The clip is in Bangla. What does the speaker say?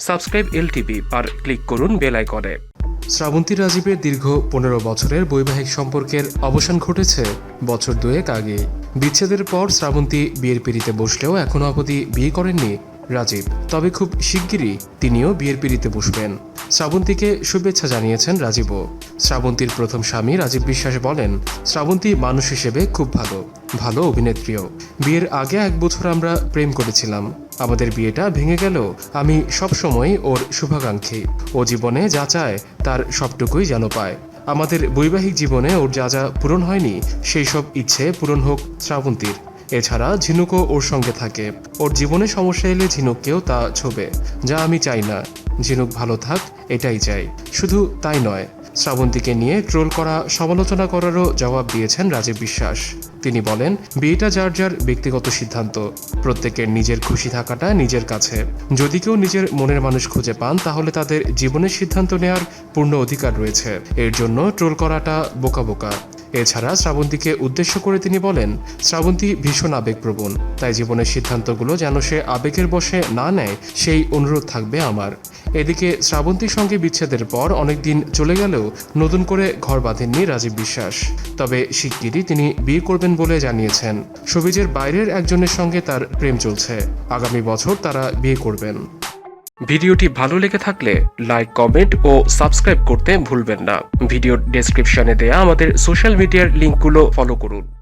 সাবস্ক্রাইব এলটিভি আর ক্লিক করুন বেল আইকনে। শ্রাবন্তী রাজীবের দীর্ঘ পনেরো বছরের বৈবাহিক সম্পর্কের অবসান ঘটেছে বছর দুয়েক আগে। বিচ্ছেদের পর শ্রাবন্তী বিয়ের পিড়িতে বসলেও এখনও অবধি বিয়ে করেননি রাজীব। তবে খুব শিগগিরই তিনিও বিয়ের পিড়িতে বসবেন। শ্রাবন্তীকে শুভেচ্ছা জানিয়েছেন রাজীবও। শ্রাবন্তীর প্রথম স্বামী রাজীব বিশ্বাস বলেন, শ্রাবন্তী মানুষ হিসেবে খুব ভালো ভালো অভিনেত্রীও। বিয়ের আগে এক বছর আমরা প্রেম করেছিলাম। আমাদের বিয়েটা ভেঙে গেলেও আমি সবসময় ওর শুভাকাঙ্ক্ষী। ও জীবনে যা চায়, তার সবটুকুই যেন পায়। আমাদের বৈবাহিক জীবনে ওর যা যা পূরণ হয়নি, সেই সব ইচ্ছে পূরণ হোক শ্রাবন্তীর। এছাড়া ঝিনুকও ওর সঙ্গে থাকে। ওর জীবনে সমস্যা এলে ঝিনুককেও তা ছোবে। যা আমি চাই না ঝিনুক ভালো থাক, এটাই চাই। শুধু তাই নয়, শ্রাবন্তীকে নিয়ে ট্রোল করা, সমালোচনা করারও জবাব দিয়েছেন রাজীব বিশ্বাস। তিনি বলেন, বিয়েটা যার যার ব্যক্তিগত সিদ্ধান্ত, প্রত্যেকের নিজের খুশি থাকাটা নিজের কাছে। যদি কেউ নিজের মনের মানুষ খুঁজে পান, তাহলে তাদের জীবনের সিদ্ধান্ত নেওয়ার পূর্ণ অধিকার রয়েছে। এর জন্য ট্রোল করাটা বোকা বোকা। এছাড়া শ্রাবন্তীকে উদ্দেশ্য করে তিনি বলেন, শ্রাবন্তী ভীষণ আবেগপ্রবণ। তাই জীবনের সিদ্ধান্তগুলো যেন সে আবেগের বশে না নেয়, সেই অনুরোধ থাকবে আমার। এদিকে শ্রাবন্তীর সঙ্গে বিচ্ছেদের পর অনেকদিন চলে গেলেও নতুন করে ঘর বাঁধেননি রাজীব বিশ্বাস। তবে শিগগিরই তিনি বিয়ে করবেন বলে জানিয়েছেন। সবিজের বাইরের একজনের সঙ্গে তার প্রেম চলছে। আগামী বছর তারা বিয়ে করবেন। ভিডিওটি ভালো লেগে থাকলে লাইক, কমেন্ট ও সাবস্ক্রাইব করতে ভুলবেন না। ভিডিওর ডেসক্রিপশনে দেয়া আমাদের সোশ্যাল মিডিয়ার লিঙ্কগুলো ফলো করুন।